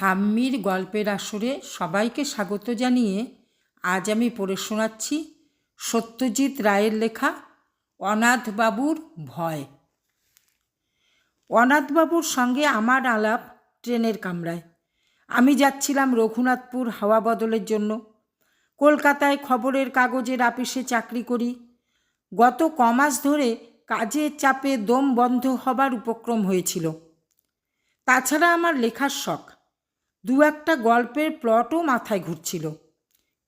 ঠাম্মির গল্পের আসরে সবাইকে স্বাগত জানিয়ে আজ আমি পড়ে শোনাচ্ছি সত্যজিৎ রায়ের লেখা অনাথবাবুর ভয়। অনাথবাবুর সঙ্গে আমার আলাপ ট্রেনের কামরায়। আমি যাচ্ছিলাম রঘুনাথপুর হাওয়া বদলের জন্য। কলকাতায় খবরের কাগজের আপিসে চাকরি করি। গত কমাস ধরে কাজের চাপে দম বন্ধ হবার উপক্রম হয়েছিল। তাছাড়া আমার লেখার শখ। দু একটা গল্পের প্লটও মাথায় ঘুরছিল।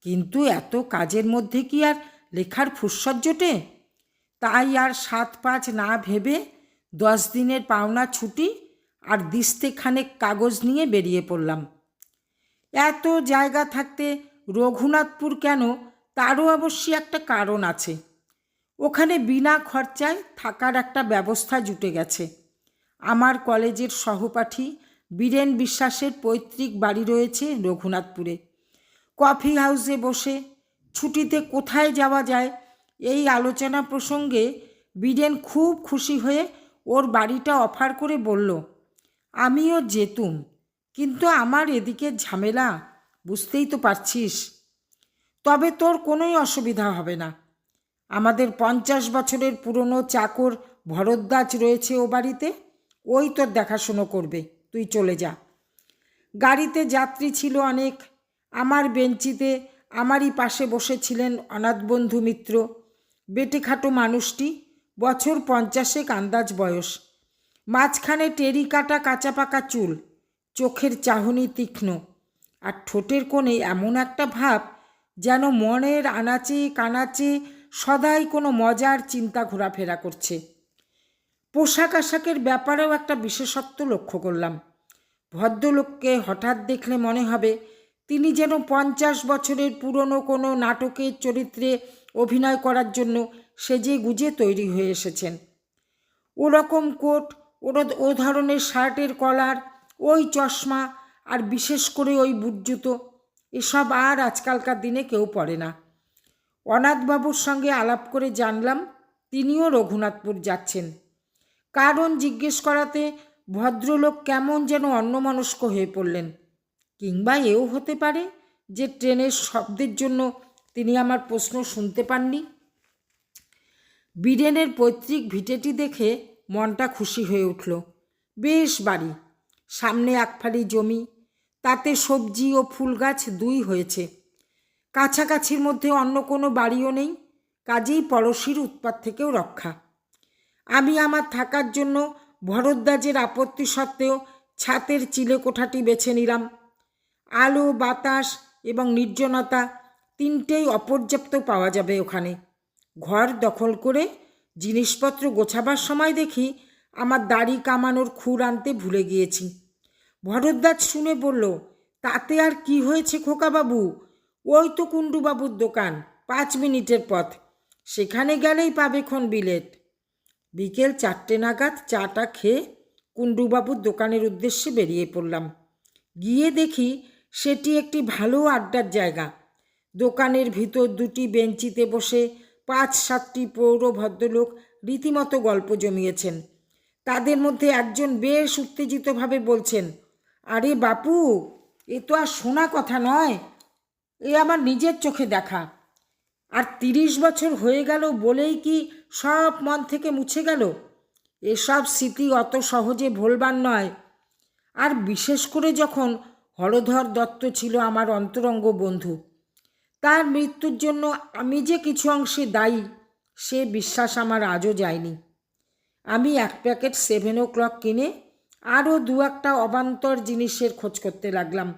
কিন্তু এত কাজের মধ্যে কি আর লেখার ফুরসত জোটে? তাই আর সাত পাঁচ না ভেবে দশ দিনের পাওনা ছুটি আর দিস্তেখানেক কাগজ নিয়ে বেরিয়ে পড়লাম। এত জায়গা থাকতে রঘুনাথপুর কেন? তারও অবশ্যই একটা কারণ আছে। ওখানে বিনা খরচায় থাকার একটা ব্যবস্থা জুটে গেছে। আমার কলেজের সহপাঠী বীরেন বিশ্বাসের পৈতৃক বাড়ি রয়েছে রঘুনাথপুরে। কফি হাউসে বসে ছুটিতে কোথায় যাওয়া যায় এই আলোচনা প্রসঙ্গে বীরেন খুব খুশি হয়ে ওর বাড়িটা অফার করে বলল, আমিও যেতুম, কিন্তু আমার এদিকে ঝামেলা, বুঝতেই তো পারছিস। তবে তোর কোনোই অসুবিধা হবে না। আমাদের পঞ্চাশ বছরের পুরনো চাকর ভরদ্বাজ রয়েছে ও বাড়িতে, ওই তোর দেখাশুনো করবে। তুই চলে যা। গাড়িতে যাত্রী ছিল অনেক। আমার বেঞ্চিতে আমারই পাশে বসেছিলেন অনাথবন্ধু মিত্র। বেটেখাটো মানুষটি, বছর পঞ্চাশেক আন্দাজ বয়স। মাঝখানে টেরি কাটা কাঁচা পাকা চুল, চোখের চাহনি তীক্ষ্ণ। আর ঠোঁটের কোণে এমন একটা ভাব যেন মনের আনাচে কানাচে সদাই কোনো মজার চিন্তা ঘোরাফেরা করছে। পোশাক আশাকের ব্যাপারেও একটা বিশেষত্ব লক্ষ্য করলাম। ভদ্রলোককে হঠাৎ দেখলে মনে হবে তিনি যেন পঞ্চাশ বছরের পুরনো কোনো নাটকের চরিত্রে অভিনয় করার জন্য সেজে গুজে তৈরি হয়ে এসেছেন। ওরকম কোট, ওর, ও ধরনের শার্টের কলার, ওই চশমা আর বিশেষ করে ওই বুট জুতো, এসব আর আজকালকার দিনে কেউ পড়ে না। অনাথবাবুর সঙ্গে আলাপ করে জানলাম, তিনিও রঘুনাথপুর যাচ্ছেন। কারণ জিজ্ঞেস করাতে ভদ্রলোক কেমন যেন অন্যমনস্ক হয়ে পড়লেন। কিংবা এও হতে পারে যে ট্রেনের শব্দের জন্য তিনি আমার প্রশ্ন শুনতে পাননি। বীরেনের পৈতৃক ভিটেটি দেখে মনটা খুশি হয়ে উঠল। বেশ বাড়ি, সামনে একফালি জমি, তাতে সবজি ও ফুল গাছ দুই হয়েছে। কাছাকাছির মধ্যে অন্য কোনো বাড়িও নেই, কাজেই পড়শির উৎপাত থেকেও রক্ষা। আমি আমার থাকার জন্য ভরদ্বাজের আপত্তি সত্ত্বেও ছাতের চিলে কোঠাটি বেছে নিলাম। আলো, বাতাস এবং নির্জনতা তিনটেই অপর্যাপ্ত পাওয়া যাবে ওখানে। ঘর দখল করে জিনিসপত্র গোছাবার সময় দেখি আমার দাড়ি কামানোর খুর আনতে ভুলে গিয়েছি। ভরদ্বাজ শুনে বলল, তাতে আর কি হয়েছে খোকাবাবু? ওই তো কুণ্ডুবাবুর দোকান, পাঁচ মিনিটের পথ। সেখানে গেলেই পাবে খন বিলেট বিকেল চারটে নাগাদ চাটা খেয়ে কুণ্ডুবাবুর দোকানের উদ্দেশ্যে বেরিয়ে পড়লাম। গিয়ে দেখি সেটি একটি ভালো আড্ডার জায়গা। দোকানের ভিতর দুটি বেঞ্চিতে বসে পাঁচ সাতটি পৌর ভদ্রলোক রীতিমতো গল্প জমিয়েছেন। তাদের মধ্যে একজন বেশ উত্তেজিতভাবে বলছেন, আরে বাপু, এ তো আর শোনা কথা নয়। এ আমার নিজের চোখে দেখা। আর তিরিশ বছর হয়ে গেল বলেই কি সব মন থেকে মুছে গেল? এসব স্মৃতি অত সহজে ভোলবার নয়। আর বিশেষ করে যখন হরধর দত্ত ছিল আমার অন্তরঙ্গ বন্ধু, তার মৃত্যুর জন্য আমি যে কিছু অংশে দায়ী, সে বিশ্বাস আমার আজও যায়নি। আমি এক প্যাকেট সেভেন ও ক্লক কিনে আরও দু একটা অবান্তর জিনিসের খোঁজ করতে লাগলাম।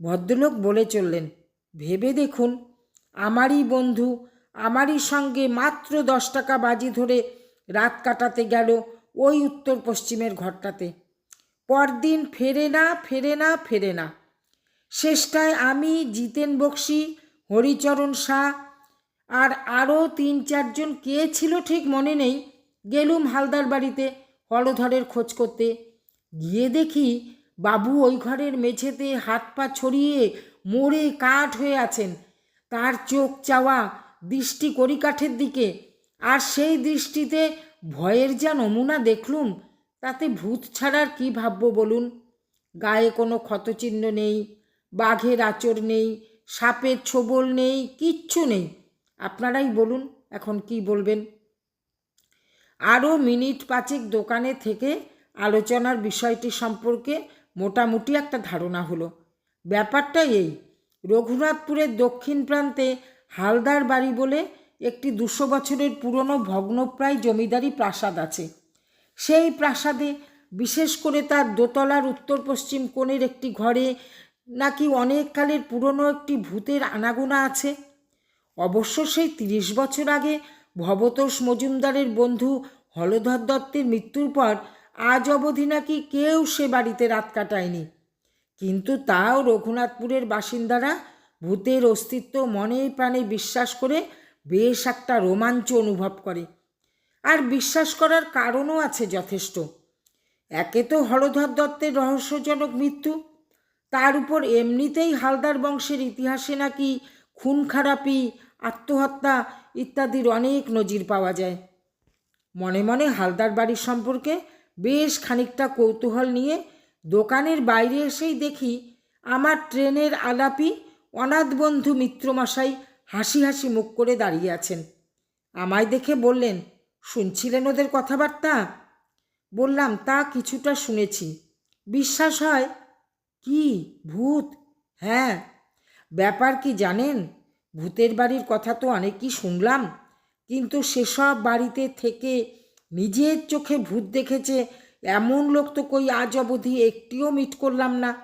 ভদ্রলোক বলে চললেন, ভেবে দেখুন আমারই বন্ধু, আমারই সঙ্গে মাত্র দশ টাকা বাজি ধরে রাত কাটাতে গেল ওই উত্তর পশ্চিমের ঘরটাতে। পরদিন ফেরে না ফেরে না ফেরে না। শেষটায় আমি, জিতেন বক্সি, হরিচরণ শাহ আর আরও তিন চারজন কে ছিল ঠিক মনে নেই, গেলুম হালদার বাড়িতে হলধরের খোঁজ করতে। গিয়ে দেখি বাবু ওই ঘরের মেঝেতে হাত পা ছড়িয়ে মোড়ে কাঠ হয়ে আছেন। তার চোখ চাওয়া দৃষ্টি করিকাঠের দিকে, আর সেই দৃষ্টিতে ভয়ের যা নমুনা দেখলুম, তাতে ভূত ছাড়ার কি ভাববো বলুন? গায়ে কোনো ক্ষতচিহ্ন নেই, বাঘের আচর নেই, সাপের ছোবল নেই, কিচ্ছু নেই। আপনারাই বলুন এখন কি বলবেন? আরও মিনিট পাঁচেক দোকানে থেকে আলোচনার বিষয়টি সম্পর্কে মোটামুটি একটা ধারণা হলো। ব্যাপারটা এই রঘুনাথপুরের দক্ষিণ প্রান্তে হালদার বাড়ি বলে একটি দুশো বছরের পুরনো ভগ্নপ্রায় জমিদারি প্রাসাদ আছে। সেই প্রাসাদে বিশেষ করে তার দোতলার উত্তর পশ্চিম কোণের একটি ঘরে নাকি অনেক কালের পুরনো একটি ভূতের আনাগোনা আছে। অবশ্য সেই তিরিশ বছর আগে ভবতোষ মজুমদারের বন্ধু হলধর দত্তের মৃত্যুর পর আজ অবধি নাকি কেউ সে বাড়িতে রাত কাটায়নি। কিন্তু তাও রঘুনাথপুরের বাসিন্দারা ভূতের অস্তিত্ব মনে প্রাণে বিশ্বাস করে বেশ একটা রোমাঞ্চ অনুভব করে। আর বিশ্বাস করার কারণও আছে যথেষ্ট। একে তো হরধর দত্তের রহস্যজনক মৃত্যু। তার উপর এমনিতেই হালদার বংশের ইতিহাসে নাকি খুন খারাপি আত্মহত্যা ইত্যাদির অনেক নজির পাওয়া যায়। মনে মনে হালদার বাড়ির সম্পর্কে বেশ খানিকটা কৌতূহল নিয়ে দোকানের বাইরে এসেই দেখি আমার ট্রেনের আলাপি অনাথ বন্ধু মিত্রমশাই হাসি হাসি মুখ করে দাঁড়িয়ে আছেন। আমায় দেখে বললেন, শুনছিলেন ওদের কথাবার্তা? বললাম, তা কিছুটা শুনেছি। বিশ্বাস হয়? কি? ভূত? হ্যাঁ। ব্যাপার কি জানেন? ভূতের বাড়ির কথা তো অনেকই শুনলাম। কিন্তু সেসব বাড়িতে থেকে নিজের চোখে ভূত দেখেছে এমন লোক তো কই আজ অবধি একটিও মিট করলাম না।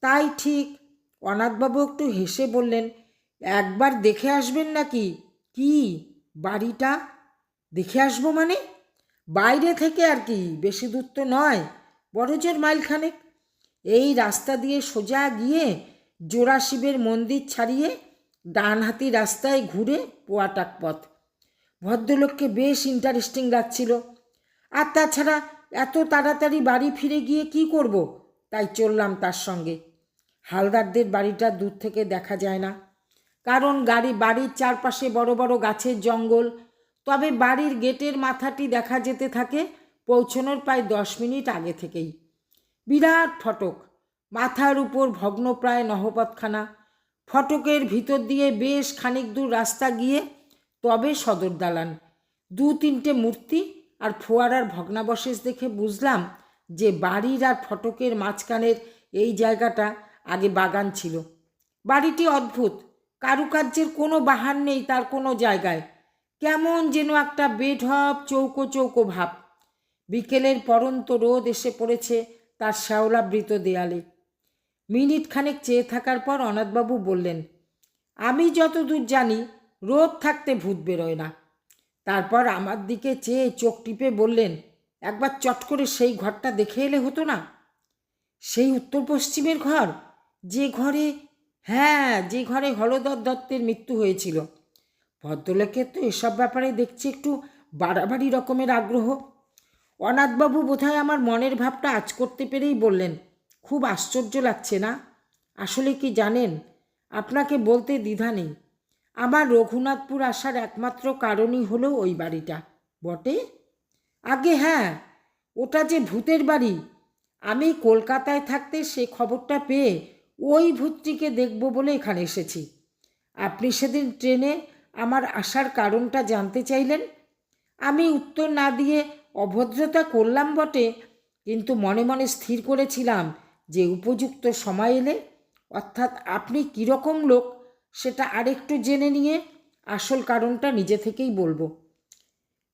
তাই ঠিক অনাথবাবু একটু হেসে বললেন, একবার দেখে আসবেন নাকি? কি? বাড়িটা? দেখে আসব মানে? বাইরে থেকে আর কি, বেশি দূর তো নয় বড় জোর মাইলখানেক। এই রাস্তা দিয়ে সোজা গিয়ে জোড়া শিবের মন্দির ছাড়িয়ে ডানহাতি রাস্তায় ঘুরে পোয়াটাক পথ। ভদ্রলোককে বেশ ইন্টারেস্টিং লাগছিল। আর তাছাড়া এত তাড়াতাড়ি বাড়ি ফিরে গিয়ে কি করব? তাই চললাম তার সঙ্গে। হালদারদের বাড়িটা দূর থেকে দেখা যায় না। কারণ গাড়ি, বাড়ির চারপাশে বড় বড় গাছের জঙ্গল। তবে বাড়ির গেটের মাথাটি দেখা যেতে থাকে পৌঁছনোর প্রায় দশ মিনিট আগে থেকেই। বিরাট ফটক। মাথার উপর ভগ্নপ্রায় নহপতখানা ফটকের ভিতর দিয়ে বেশ খানিক দূর রাস্তা গিয়ে তবে সদর দালান। দু তিনটে মূর্তি আর ফোয়ারার ভগ্নাবশেষ দেখে বুঝলাম যে বাড়ির আর ফটকের মাঝখানের এই জায়গাটা আগে বাগান ছিল। বাড়িটি অদ্ভুত। কারুকার্যের কোনো বাহার নেই তার কোনো জায়গায়। কেমন যেন একটা বেঢপ চৌকো চৌকো ভাব। বিকেলের পরন্ত রোদ এসে পড়েছে তার শ্যাওলাবৃত দেয়ালে। মিনিট খানেক চেয়ে থাকার পর অনাথবাবু বললেন, আমি যতদূর জানি রোদ থাকতে ভূত বেরোয় না। তারপর আমার দিকে চেয়ে চোখ টিপে বললেন, একবার চট করে সেই ঘরটা দেখে এলে হতো না? সেই উত্তর পশ্চিমের ঘর? যে ঘরে? হ্যাঁ যে ঘরে হলদর দত্তের মৃত্যু হয়েছিল। ভদ্রলোকের তো এসব ব্যাপারে দেখছি একটু বাড়াবাড়ি রকমের আগ্রহ। অনাথবাবু বোধহয় আমার মনের ভাবটা আজ করতে পেরেই বললেন, খুব আশ্চর্য লাগছে না? আসলে কি জানেন? আপনাকে বলতে দ্বিধা নেই। আমার রঘুনাথপুর আসার একমাত্র কারণই হলো ওই বাড়িটা। বটে? আগে হ্যাঁ ওটা যে ভূতের বাড়ি। আমি কলকাতায় থাকতে সে খবরটা পেয়ে ওই ভূতটিকে দেখব বলে এখানে এসেছি। আপনি সেদিন ট্রেনে আমার আসার কারণটা জানতে চাইলেন? আমি উত্তর না দিয়ে অভদ্রতা করলাম বটে, কিন্তু মনে মনে স্থির করেছিলাম যে উপযুক্ত সময় এলে, অর্থাৎ আপনি কীরকম লোক সেটা আরেকটু জেনে নিয়ে আসল কারণটা নিজে থেকেই বলব।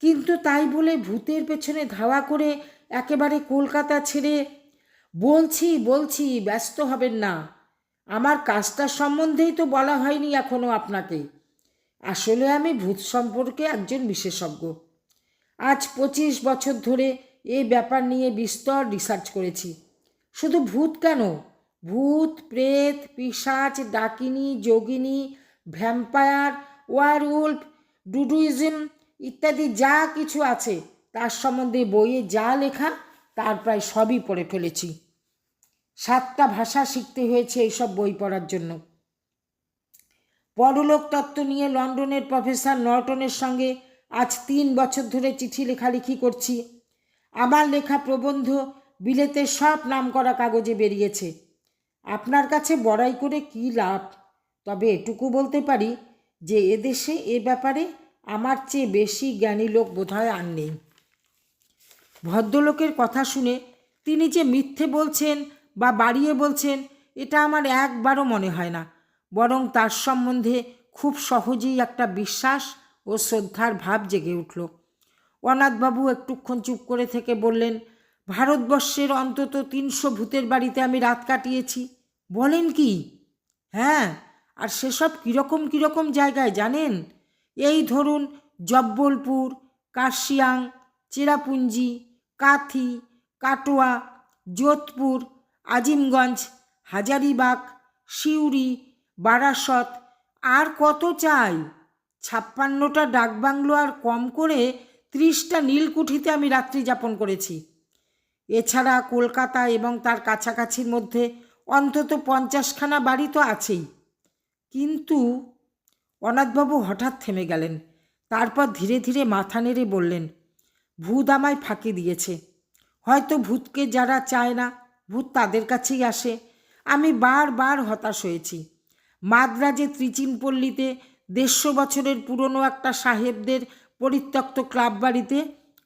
কিন্তু তাই বলে ভূতের পেছনে ধাওয়া করে একেবারে কলকাতা ছেড়ে বলছি বলছি, ব্যস্ত হবেন না। আমার কাজটার সম্বন্ধেই তো বলা হয়নি এখনও আপনাকে। আসলে আমি ভূত সম্পর্কে একজন বিশেষজ্ঞ। আজ পঁচিশ বছর ধরে এই ব্যাপার নিয়ে বিস্তর রিসার্চ করেছি। শুধু ভূত কেন? ভূত, প্রেত পিসাচ ডাকিনী, যোগিনী, ভ্যাম্পায়ার ওয়ার ওয়ারউল্ফ, ডুডুইজম ইত্যাদি যা কিছু আছে, তার সম্বন্ধে বইয়ে যা লেখা, তার প্রায় সবই পড়ে ফেলেছি। সাতটা ভাষা শিখতে হয়েছে এইসব বই পড়ার জন্য। পরলোক তত্ত্ব নিয়ে লন্ডনের প্রফেসর নর্টনের সঙ্গে আজ তিন বছর ধরে চিঠি লেখালেখি করছি। আমার লেখা প্রবন্ধ, বিলেতের সব নামকরা কাগজে বেরিয়েছে। আপনার কাছে বড়াই করে কী লাভ? তবে এটুকু বলতে পারি যে এদেশে এ ব্যাপারে আমার চেয়ে বেশি জ্ঞানী লোক বোধহয় আর নেই। ভদ্রলোকের কথা শুনে তিনি যে মিথ্যে বলছেন বা বাড়িয়ে বলছেন, এটা আমার একবারও মনে হয় না। বরং তার সম্বন্ধে খুব সহজেই একটা বিশ্বাস ও শ্রদ্ধার ভাব জেগে উঠল। অনাথবাবু একটুক্ষণ চুপ করে থেকে বললেন, ভারতবর্ষের অন্তত তিনশো ভূতের বাড়িতে আমি রাত কাটিয়েছি। বলেন কি? হ্যাঁ আর সেসব কীরকম কীরকম জায়গায় জানেন? এই ধরুন জব্বলপুর কার্শিয়াং চেরাপুঞ্জি, কাথি, কাটোয়া, যোধপুর, আজিমগঞ্জ, হাজারিবাগ, সিউড়ি, বারাসত, আর কত চাই? ছাপ্পান্নটা ডাকবাংলো আর কম করে ত্রিশটা নীলকুঠিতে আমি রাত্রি যাপন করেছি। এছাড়া কলকাতা এবং তার কাছাকাছির মধ্যে অন্তত পঞ্চাশখানা বাড়ি তো আছেই। কিন্তু অনাথবাবু হঠাৎ থেমে গেলেন, তারপর ধীরে ধীরে মাথা নেড়ে বললেন, ভূত আমায় ফাঁকি দিয়েছে। হয়তো ভূতকে যারা চায় না, ভূত তাদের কাছেই আসে। আমি বারবার হতাশ হয়েছি। মাদ্রাজে ত্রিচিনপল্লীতে দেড়শো বছরের পুরনো একটা সাহেবদের পরিত্যক্ত ক্লাব বাড়িতে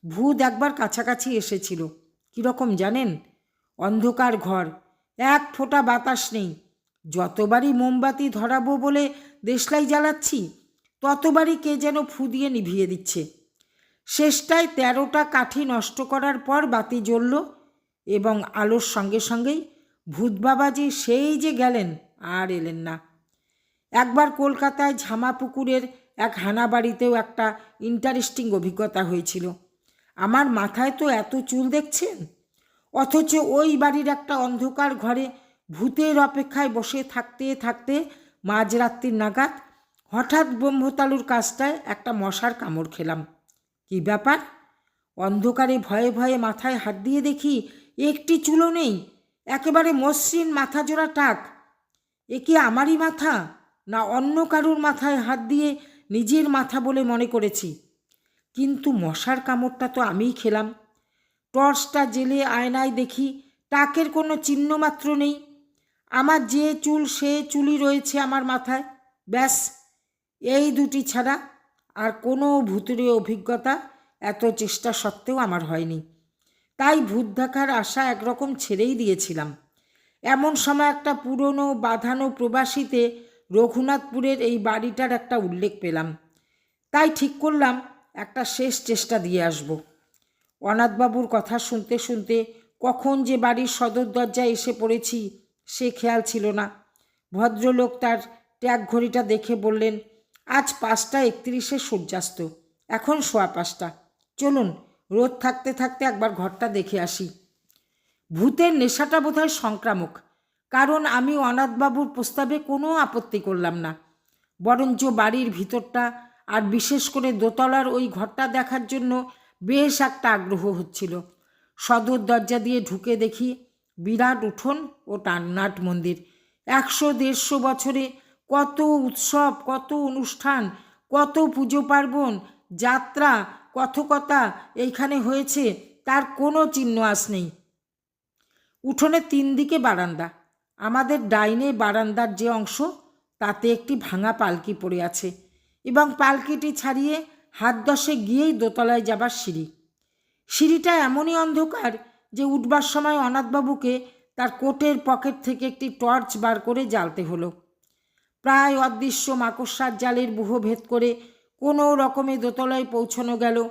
ভূত একবার কাছাকাছি এসেছিল। কীরকম জানেন? অন্ধকার ঘর। এক ফোঁটা বাতাস নেই। যতবারই মোমবাতি ধরাবো বলে দেশলাই জ্বালাচ্ছি, ততবারই কে যেন ফু দিয়ে নিভিয়ে দিচ্ছে। শেষটায় তেরোটা কাঠি নষ্ট করার পর বাতি জ্বলল এবং আলোর সঙ্গে সঙ্গেই ভূত বাবা যে সেই যে গেলেন, আর এলেন না। একবার কলকাতায় ঝামাপুকুরের এক হানাবাড়িতেও একটা ইন্টারেস্টিং অভিজ্ঞতা হয়েছিল। আমার মাথায় তো এত চুল দেখছেন? অথচ ওই বাড়ির একটা অন্ধকার ঘরে ভূতের অপেক্ষায় বসে থাকতে থাকতে মাঝরাত্রির নাগাদ হঠাৎ ব্রহ্মতালুর কাজটায় একটা মশার কামড় খেলাম। কি ব্যাপার? অন্ধকারে ভয়ে ভয়ে মাথায় হাত দিয়ে দেখি একটি চুলো নেই, একেবারে মসৃণ মাথা জোড়া টাক। এ কি আমারই মাথা, না অন্য কারুর মাথায় হাত দিয়ে নিজের মাথা বলে মনে করেছি? কিন্তু মশার কামড়টা তো আমিই খেলাম। টর্চটা জেলে আয়নায় দেখি টাকের কোনো চিহ্ন মাত্র নেই। আমার যে চুল, সে চুলই রয়েছে আমার মাথায়। ব্যাস, এই দুটি ছাড়া আর কোনো ভূতুরে অভিজ্ঞতা এত চেষ্টা সত্ত্বেও আমার হয়নি। তাই ভূত দেখার আশা একরকম ছেড়েই দিয়েছিলাম। এমন সময় একটা পুরনো বাঁধানো প্রবাসীতে রঘুনাথপুরের এই বাড়িটার একটা উল্লেখ পেলাম। তাই ঠিক করলাম, একটা শেষ চেষ্টা দিয়ে আসব। অনাথবাবুর কথা শুনতে শুনতে কখন যে বাড়ির সদর দরজায় এসে পড়েছি, সে খেয়াল ছিল না। ভদ্রলোক তার ট্যাগ ঘড়িটা দেখে বললেন, আজ পাঁচটা একত্রিশে সূর্যাস্ত, এখন সোয়া পাঁচটা। চলুন রোদ থাকতে থাকতে একবার ঘরটা দেখে আসি। ভূতের নেশাটা বোধহয় সংক্রামক, কারণ আমি অনাথবাবুর প্রস্তাবে কোনো আপত্তি করলাম না। বরঞ্চ বাড়ির ভিতরটা আর বিশেষ করে দোতলার ওই ঘরটা দেখার জন্য বেশ একটা আগ্রহ হচ্ছিল। সদর দরজা দিয়ে ঢুকে দেখি বিরাট উঠোন ও টান্নাট মন্দির। একশো দেড়শো বছরে কত উৎসব, কত অনুষ্ঠান, কত পুজো পার্বণ, যাত্রা, কথকতা এইখানে হয়েছে, তার কোনো চিহ্ন আস নেই। উঠোনে তিন দিকে বারান্দা। আমাদের ডাইনে বারান্দার যে অংশ, তাতে একটি ভাঙা পালকি পড়ে আছে এবং পালকিটি ছাড়িয়ে হাত দশে গিয়েই দোতলায় যাবার সিঁড়ি। সিঁড়িটা এমনই অন্ধকার যে উঠবার সময় অনাথবাবুকে তার কোটের পকেট থেকে একটি টর্চ বার করে জ্বালতে হলো। প্রায় অদৃশ্য মাকড়সার জালের বুহ ভেদ করে কোনো রকমে দোতলায় পৌঁছানো গেল।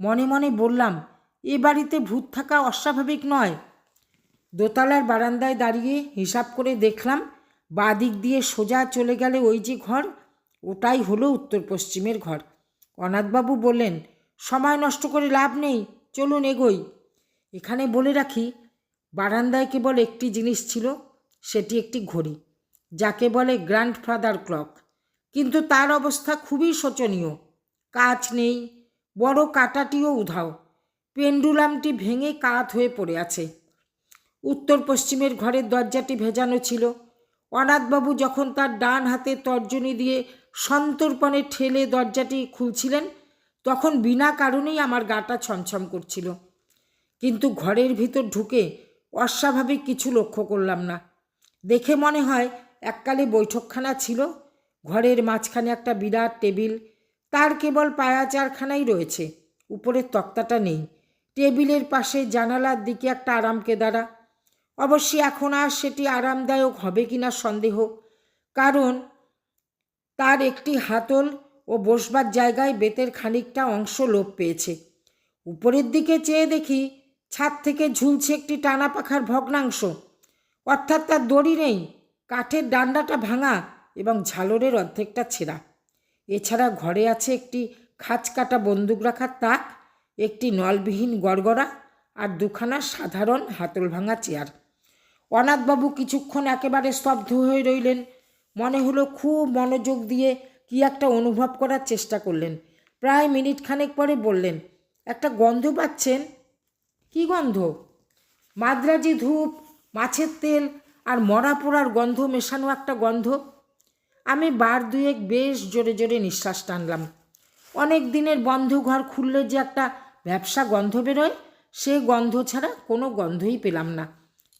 মনে মনে বললাম, এ বাড়িতে ভূত থাকা অস্বাভাবিক নয়। দোতলার বারান্দায় দাঁড়িয়ে হিসাব করে দেখলাম বাদিক দিয়ে সোজা চলে গেলে ওই যে ঘর, ওটাই হলো উত্তর পশ্চিমের ঘর। অনাথবাবু বললেন, সময় নষ্ট করে লাভ নেই, চলুন এগোই। এখানে বলে রাখি, বারান্দায় কেবল একটি জিনিস ছিল, সেটি একটি ঘড়ি, যাকে বলে গ্র্যান্ডফাদার ক্লক। কিন্তু তার অবস্থা খুবই শোচনীয়। কাজ নেই, বড় কাটাটিও উধাও, পেন্ডুলামটি ভেঙে কাত হয়ে পড়ে আছে। উত্তর পশ্চিমের ঘরের দরজাটি ভেজানো ছিল। অনাথবাবু যখন তার ডান হাতে তর্জনী দিয়ে সন্তর্পণে ঠেলে দরজাটি খুলছিলেন, তখন বিনা কারণেই আমার গাটা ছমছম করছিল। কিন্তু ঘরের ভিতর ঢুকে অস্বাভাবিক কিছু লক্ষ্য করলাম না। দেখে মনে হয় এককালে বৈঠকখানা ছিল, ঘরের মাঝখানে একটা বিরাট টেবিল, তার কেবল পায়া চারখানাই রয়েছে, উপরের তক্তাটা নেই। টেবিলের পাশে জানালার দিকে একটা আরাম কেদারা অবশ্যই এখন আর সেটি আরামদায়ক হবে কিনা সন্দেহ, কারণ তার একটি হাতল ও বসবার জায়গায় বেতের খানিকটা অংশ লোপ পেয়েছে। উপরের দিকে চেয়ে দেখি ছাদ থেকে ঝুলছে একটি টানা পাখার ভগ্নাংশ। অর্থাৎ তার দড়ি নেই, কাঠের ডান্ডাটা ভাঙা এবং ঝালরের অর্ধেকটা ছেঁড়া। এছাড়া ঘরে আছে একটি খাঁচ কাটা বন্দুক রাখার তাক, একটি নলবিহীন গড়গড়া আর দুখানা সাধারণ হাতল ভাঙা চেয়ার। অনাথবাবু কিছুক্ষণ একেবারে স্তব্ধ হয়ে রইলেন। মনে হলো খুব মনোযোগ দিয়ে কি একটা অনুভব করার চেষ্টা করলেন। প্রায় মিনিট খানেক পরে বললেন, একটা গন্ধ পাচ্ছেন? কি গন্ধ? মাদ্রাজি ধূপ, মাছের তেল আর মরা পোড়ার গন্ধ, মেশানো একটা গন্ধ। আমি বার দুয়েক বেশ জোরে জোরে নিঃশ্বাস টানলাম। অনেক দিনের বন্ধ ঘর খুললে যে একটা ব্যবসা গন্ধ বেরোয়, সে গন্ধ ছাড়া কোনো গন্ধই পেলাম না।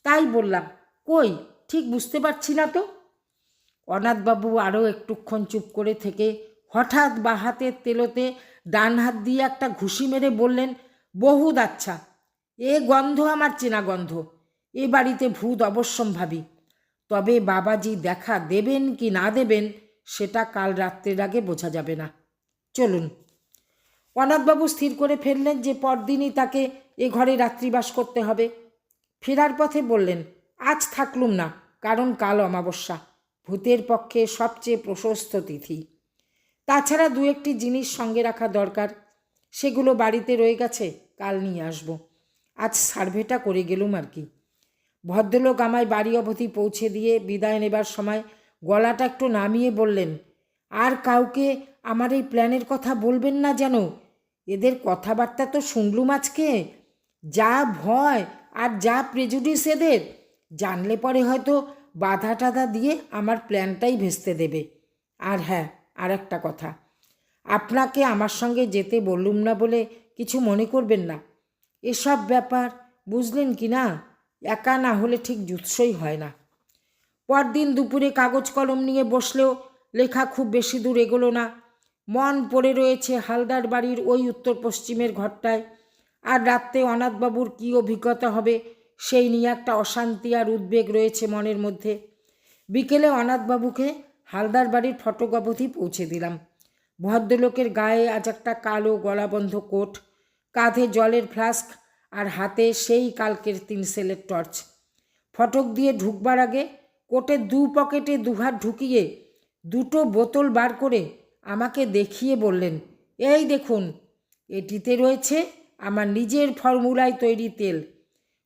তাই বললাম, কই, ঠিক বুঝতে পারছি না তো? অনাথবাবু আরও একটুক্ষণ চুপ করে থেকে হঠাৎ বা হাতের তেলোতে ডান হাত দিয়ে একটা ঘুষি মেরে বললেন, বহুত আচ্ছা এ গন্ধ আমার চেনা গন্ধ, এ বাড়িতে ভূত অবশ্যম্ভাবী। তবে বাবাজি দেখা দেবেন কি না দেবেন, সেটা কাল রাত্রের আগে বোঝা যাবে না। চলুন। অনাথবাবু স্থির করে ফেললেন যে পরদিনই তাকে এ ঘরে রাত্রিবাস করতে হবে। ফেরার পথে বললেন, আজ থাকলুম না, কারণ কাল অমাবস্যা। ভূতের পক্ষে সবচেয়ে প্রশস্ত তিথি। তাছাড়া দু একটি জিনিস সঙ্গে রাখা দরকার, সেগুলো বাড়িতে রয়ে গেছে, কাল নিয়ে আসব। আজ সার্ভেটা করে গেলুম আর কি। ভদ্রলোক আমায় বাড়ি অবধি পৌঁছে দিয়ে বিদায় নেবার সময় গলাটা একটু নামিয়ে বললেন, আর কাউকে আমার এই প্ল্যানের কথা বলবেন না যেন? এদের কথাবার্তা তো শুনলুম আজকে। যা ভয় আর যা প্রেজুডিস এদের, জানলে পরে হয়তো বাধা টাধা দিয়ে আমার প্ল্যানটাই ভেস্তে দেবে। আর হ্যাঁ আর একটা কথা। আপনাকে আমার সঙ্গে যেতে বললুম না বলে কিছু মনে করবেন না। এসব ব্যাপার বুঝলেন কি না? একা না হলে ঠিক জুৎসই হয় না। পরদিন দুপুরে কাগজ কলম নিয়ে বসলেও লেখা খুব বেশি দূর এগোলো না। মন পড়ে রয়েছে হালদার বাড়ির ওই উত্তর পশ্চিমের ঘরটায়। আর রাত্রে অনাথবাবুর কী অভিজ্ঞতা হবে সেই নিয়ে একটা অশান্তি আর উদ্বেগ রয়েছে মনের মধ্যে। বিকেলে অনাথবাবুকে হালদার বাড়ির ফটক অবধি পৌঁছে দিলাম। ভদ্রলোকের গায়ে আজ একটা কালো গলাবন্ধ কোট, কাঁধে জলের ফ্লাস্ক আর হাতে সেই কালকের তিন সেলের টর্চ। ফটক দিয়ে ঢুকবার আগে কোটের দু পকেটে দুহাত ঢুকিয়ে দুটো বোতল বার করে আমাকে দেখিয়ে বললেন, এই দেখুন, এটিতে রয়েছে আমার নিজের ফর্মুলায় তৈরি তেল।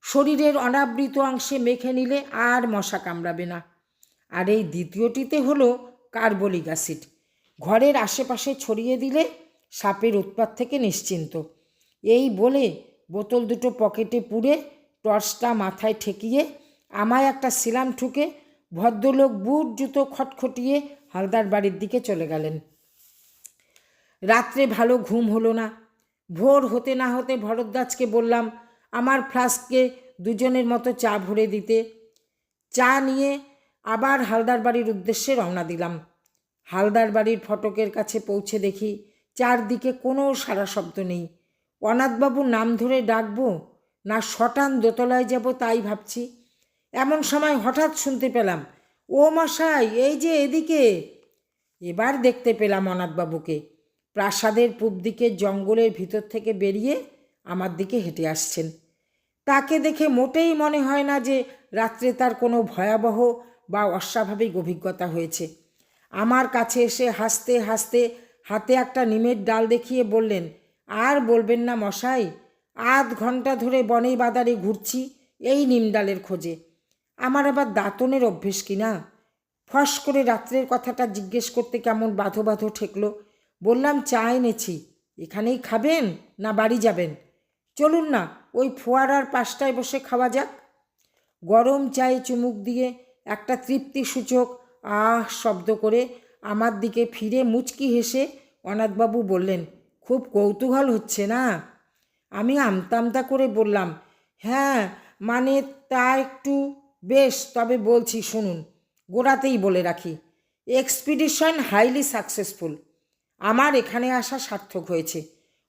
শরীরের অনাবৃত অংশে মেখে নিলে আর মশা কামড়াবে না। আর এই দ্বিতীয়টিতে হলো কার্বলিক অ্যাসিড। ঘরের আশেপাশে ছড়িয়ে দিলে সাপের উৎপাত থেকে নিশ্চিন্ত। এই বলে বোতল দুটো পকেটে পুড়ে টর্চটা মাথায় ঠেকিয়ে আমায় একটা সিলাম ঠুকে ভদ্রলোক বুট জুতো খটখটিয়ে হালদার বাড়ির দিকে চলে গেলেন। রাত্রে ভালো ঘুম হলো না। ভোর হতে না হতে ভরদ্বাজকে বললাম আমার ফ্লাস্কে দুজনের মতো চা ভরে দিতে। চা নিয়ে আবার হালদার বাড়ির উদ্দেশ্যে রওনা দিলাম। হালদার বাড়ির ফটকের কাছে পৌঁছে দেখি চারদিকে কোনো সারা শব্দ নেই। অনাথবাবুর নাম ধরে ডাকবো না শটান দোতলায় যাব তাই ভাবছি। এমন সময় হঠাৎ শুনতে পেলাম, ও মশাই, এই যে এদিকে। এবার দেখতে পেলাম অনাথবাবুকে। প্রাসাদের পূব দিকে জঙ্গলের ভিতর থেকে বেরিয়ে আমার দিকে হেঁটে আসছেন। তাকে দেখে মোটেই মনে হয় না যে রাত্রে তার কোনো ভয়াবহ বা অস্বাভাবিক অভিজ্ঞতা হয়েছে। আমার কাছে এসে হাসতে হাসতে হাতে একটা নিমের ডাল দেখিয়ে বললেন, আর বলবেন না মশাই, আধ ঘণ্টা ধরে বনে বাদারে ঘুরছি এই নিম ডালের খোঁজে। আমার আবার দাঁতনের অভ্যেস কি না? ফস করে রাত্রের কথাটা জিজ্ঞেস করতে কেমন বাঁধো বাঁধো ঠেকলো। বললাম চা এনেছি। এখানেই খাবেন না বাড়ি যাবেন? চলুন না ওই ফোয়ারার পাশটায় বসে খাওয়া যাক। গরম চায়ে চুমুক দিয়ে একটা তৃপ্তিসূচক আহ শব্দ করে আমার দিকে ফিরে মুচকি হেসে অনাথবাবু বললেন, খুব কৌতূহল হচ্ছে না? আমি আমতামতা করে বললাম হ্যাঁ মানে তা একটু বেশ, তবে বলছি শুনুন, গোড়াতেই বলে রাখি, এক্সপিডিশন হাইলি সাকসেসফুল, আমার এখানে আসা সার্থক হয়েছে।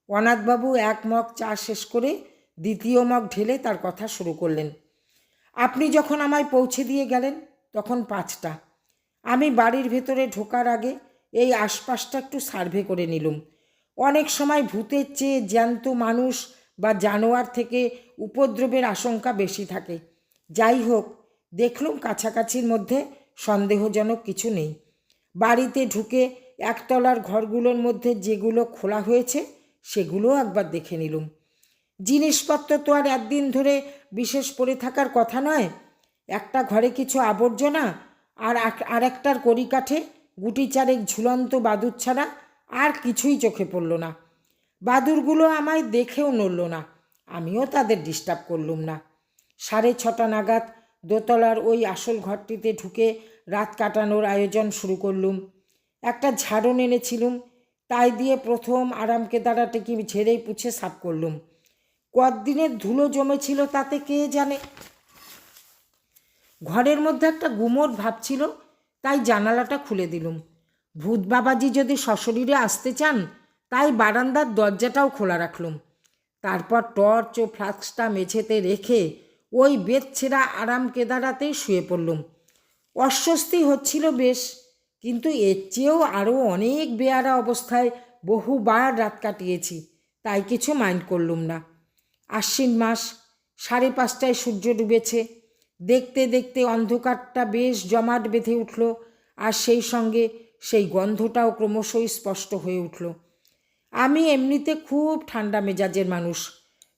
অনাথবাবু এক মগ চা শেষ করে দ্বিতীয় মগ ঢেলে তার কথা শুরু করলেন। আপনি যখন আমায় পৌঁছে দিয়ে গেলেন, তখন পাঁচটা। আমি বাড়ির ভেতরে ঢোকার আগে এই আশপাশটা একটু সার্ভে করে নিলুম। অনেক সময় ভূতের চেয়ে জ্যান্ত মানুষ বা জানোয়ার থেকে উপদ্রবের আশঙ্কা বেশি থাকে। যাই হোক, দেখলুম কাছাকাছির মধ্যে সন্দেহজনক কিছু নেই। বাড়িতে ঢুকে একতলার ঘরগুলোর মধ্যে যেগুলো খোলা হয়েছে, সেগুলোও একবার দেখে নিলুম। জিনিসপত্র তো আর একদিন ধরে বিশেষ পড়ে থাকার কথা নয়। একটা ঘরে কিছু আবর্জনা আর আর একটার কড়িকাঠে গুটি চারেক ঝুলন্ত বাদুর ছাড়া আর কিছুই চোখে পড়ল না। বাদুরগুলো আমায় দেখেও নড়ল না। আমিও তাদের ডিস্টার্ব করলুম না। সাড়ে ছটা নাগাদ দোতলার ওই আসল ঘরটিতে ঢুকে রাত কাটানোর আয়োজন শুরু করলুম। একটা ঝাড়ন এনেছিলুম তাই দিয়ে প্রথম আরাম কেদারাটি কি ঝেড়ে পুছে সাফ করলুম। কদিনের ধুলো জমেছিল তাতে কে জানে? ঘরের মধ্যে একটা গুমোট ভাব ছিল, তাই জানালাটা খুলে দিলুম। ভূত বাবাজি যদি সশরীরে আসতে চান, তাই বারান্দার দরজাটাও খোলা রাখলুম। তারপর টর্চ ও ফ্লাক্সটা মেঝেতে রেখে ওই বেদ ছেঁড়া আরাম কেদারাতেই শুয়ে পড়লুম। অস্বস্তি হচ্ছিল বেশ, কিন্তু এর চেয়েও আরও অনেক বেয়ারা অবস্থায় বহুবার রাত কাটিয়েছি, তাই কিছু মাইন্ড করলুম না। আশ্বিন মাস, সাড়ে পাঁচটায় সূর্য ডুবেছে। দেখতে দেখতে অন্ধকারটা বেশ জমাট বেঁধে উঠল আর সেই সঙ্গে সেই গন্ধটাও ক্রমশই স্পষ্ট হয়ে উঠল। আমি এমনিতে খুব ঠান্ডা মেজাজের মানুষ।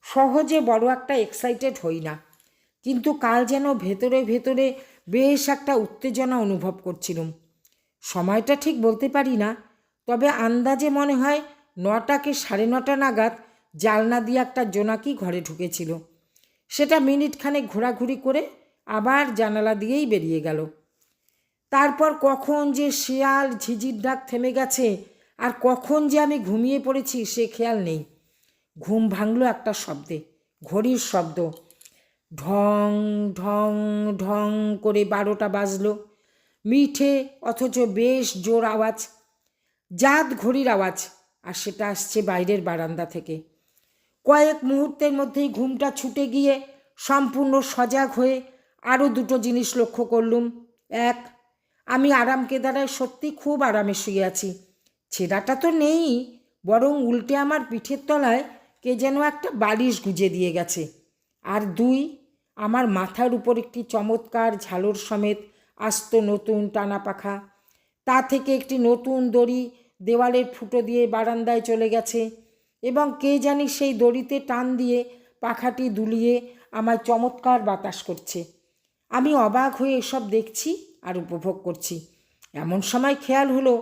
সহজে বড় একটা এক্সাইটেড হই না। কিন্তু কাল যেন ভেতরে ভেতরে বেশ একটা উত্তেজনা অনুভব করছিলাম। সময়টা ঠিক বলতে পারি না, তবে আন্দাজে মনে হয় নটাকে সাড়ে নটা নাগাদ জালনা দিয়ে একটা জোনাকি ঘরে ঢুকেছিল। সেটা মিনিট খানেক ঘোরাঘুরি করে আবার জানালা দিয়েই বেরিয়ে গেল। তারপর কখন যে শেয়াল ঝিঝির ডাক থেমে গেছে আর কখন যে আমি ঘুমিয়ে পড়েছি সে খেয়াল নেই। ঘুম ভাঙল একটা শব্দে, ঘড়ির শব্দ। ঢং ঢং ঢং করে বারোটা বাজলো। মিঠে, অথচ বেশ জোর আওয়াজ। জাত ঘড়ির আওয়াজ, আর সেটা আসছে বাইরের বারান্দা থেকে। কয়েক মুহূর্তের মধ্যেই ঘুমটা ছুটে গিয়ে সম্পূর্ণ সজাগ হয়ে আরও দুটো জিনিস লক্ষ্য করলুম। এক, আমি আরাম কেদারায় সত্যি খুব আরামে শুয়ে আছি। ছেঁড়াটা তো নেই, বরং উল্টে আমার পিঠের তলায় কে যেন একটা বালিশ গুজে দিয়ে গেছে। আর দুই, আমার মাথার উপর একটি চমৎকার ঝালর সমেত আস্ত নতুন টানা পাখা, তা থেকে একটি নতুন দড়ি দেওয়ালের ফুটো দিয়ে বারান্দায় চলে গেছে। এবং কে জানি সেই দড়িতে টান দিয়ে, পাখাটি দুলিয়ে আমায় চমৎকার বাতাস করছে। আমি অবাক হয়ে এসব দেখছি আর উপভোগ করছি। এমন সময় খেয়াল হলো,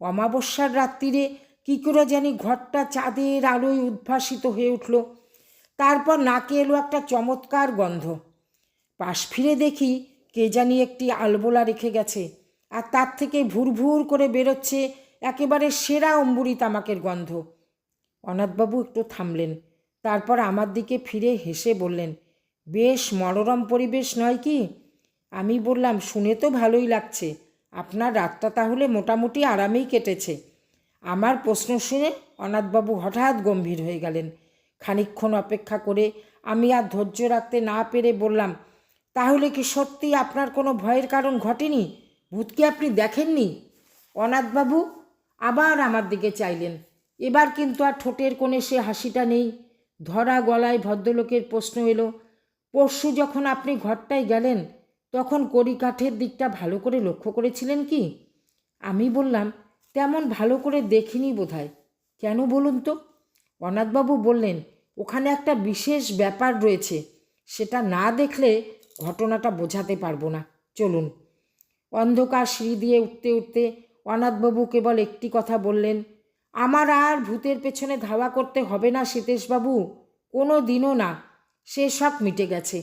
অমাবস্যার রাত্রিরে কী করে জানি ঘরটা চাঁদের আলোয় উদ্ভাসিত হয়ে উঠল। তারপর নাকে এলো একটা চমৎকার গন্ধ। পাশ ফিরে দেখি কে জানি একটি আলবোলা রেখে গেছে আর তার থেকে ভুর ভুর করে বেরোচ্ছে একেবারে সেরা অম্বুরি তামাকের গন্ধ। অনাথবাবু একটু থামলেন। তারপর আমার দিকে ফিরে হেসে বললেন, বেশ, মনোরম পরিবেশ নয় কি? আমি বললাম, শুনে তো ভালোই লাগছে। আপনার রাতটা তাহলে মোটামুটি আরামেই কেটেছে। আমার প্রশ্ন শুনে অনাথবাবু হঠাৎ গম্ভীর হয়ে গেলেন। খানিকক্ষণ অপেক্ষা করে আমি আর ধৈর্য রাখতে না পেরে বললাম, তাহলে কি সত্যি আপনার কোনো ভয়ের কারণ ঘটেনি? ভূত কি আপনি দেখেননি? অনাথবাবু? আবার আমার দিকে চাইলেন। এবার কিন্তু আর ঠোঁটের কোণে সে হাসিটা নেই। ধরা গলায় ভদ্রলোকের প্রশ্ন এলো, পরশু যখন আপনি ঘরটায় গেলেন, তখন কড়িকাঠের দিকটা ভালো করে লক্ষ্য করেছিলেন কি? আমি বললাম, তেমন ভালো করে দেখিনি বোধহয়। কেন বলুন তো? অনাথবাবু বললেন, ওখানে একটা বিশেষ ব্যাপার রয়েছে, সেটা না দেখলে ঘটনাটা বোঝাতে পারব না। চলুন। অন্ধকার সিঁড়ি দিয়ে উঠতে উঠতে অনাথবাবু কেবল একটি কথা বললেন আমার আর ভূতের পেছনে ধাওয়া করতে হবে না সীতেশবাবু কোনো দিনও না। সে সব মিটে গেছে।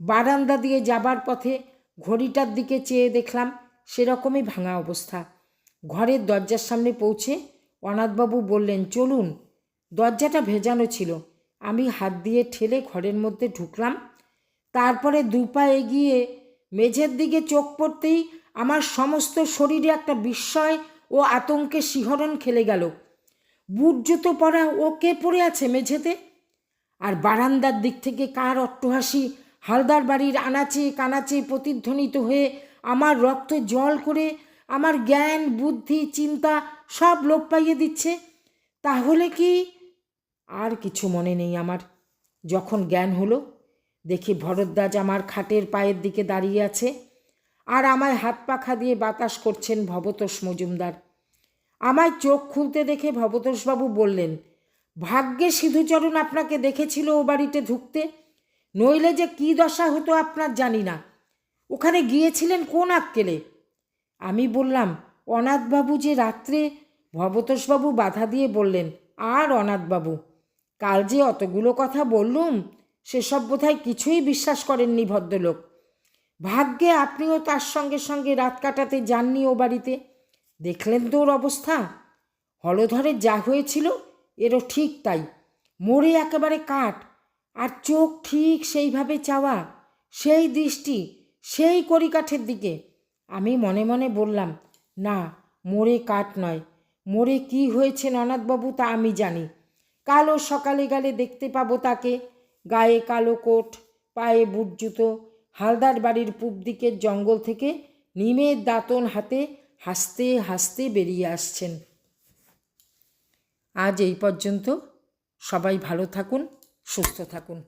বারান্দা দিয়ে যাবার পথে ঘড়িটার দিকে চেয়ে দেখলাম সেরকমই ভাঙা অবস্থা। ঘরের দরজার সামনে পৌঁছে অনাথবাবু বললেন, চলুন। দরজাটা ভেজানো ছিল। আমি হাত দিয়ে ঠেলে ঘরের মধ্যে ঢুকলাম। তারপরে দু পা এগিয়ে মেঝের দিকে চোখ পড়তেই আমার সমস্ত শরীরে একটা বিস্ময় ও আতঙ্কে শিহরণ খেলে গেল। বুট জুতো পরা ও কে পড়ে আছে মেঝেতে? আর বারান্দার দিক থেকে কার অট্টহাসি? হালদার বাড়ির আনাচে কানাচে প্রতিধ্বনিত হয়ে আমার রক্ত জল করে, আমার জ্ঞান, বুদ্ধি, চিন্তা সব লোপ পাইয়ে দিচ্ছে। তাহলে কি? আর কিছু মনে নেই আমার। যখন জ্ঞান হলো, দেখি ভরদ্বাজ আমার খাটের পায়ের দিকে দাঁড়িয়ে আছে। আর আমায় হাত পাখা দিয়ে বাতাস করছেন ভবতোষ মজুমদার। আমায় চোখ খুলতে দেখে ভবতোষবাবু বললেন, ভাগ্যে সিধুচরণ আপনাকে দেখেছিল ও বাড়িতে ঢুকতে? নইলে যে কী দশা হতো আপনার জানি না। ওখানে গিয়েছিলেন কোন আক্কেলে? আমি বললাম, অনাথবাবু যে রাত্রে? ভবতোষবাবু বাধা দিয়ে বললেন, আর অনাথবাবু, কাল যে অতগুলো কথা বললুম, সেসব বোধহয় কিছুই বিশ্বাস করেননি ভদ্রলোক। ভাগ্যে আপনিও তার সঙ্গে সঙ্গে রাত কাটাতে যাননি ও বাড়িতে। দেখলেন তো ওর অবস্থা? হলধরে যা হয়েছিল, এরও ঠিক তাই। মরে একেবারে কাঠ, আর চোখ ঠিক সেইভাবে চাওয়া, সেই দৃষ্টি, সেই কড়িকাঠের দিকে। আমি মনে মনে বললাম, না, মোড়ে কাঠ নয়। মোড়ে কি হয়েছে ননাথবাবু তা আমি জানি। কালো সকালে গেলে দেখতে পাবো তাকে। গায়ে কালো কোট, পায়ে বুট জুতো হালদার বাড়ির পূব দিকের জঙ্গল থেকে নিমের দাঁতন হাতে হাসতে হাসতে বেরিয়ে আসছেন। আজ এই পর্যন্ত সবাই ভালো থাকুন, সুস্থ থাকুন।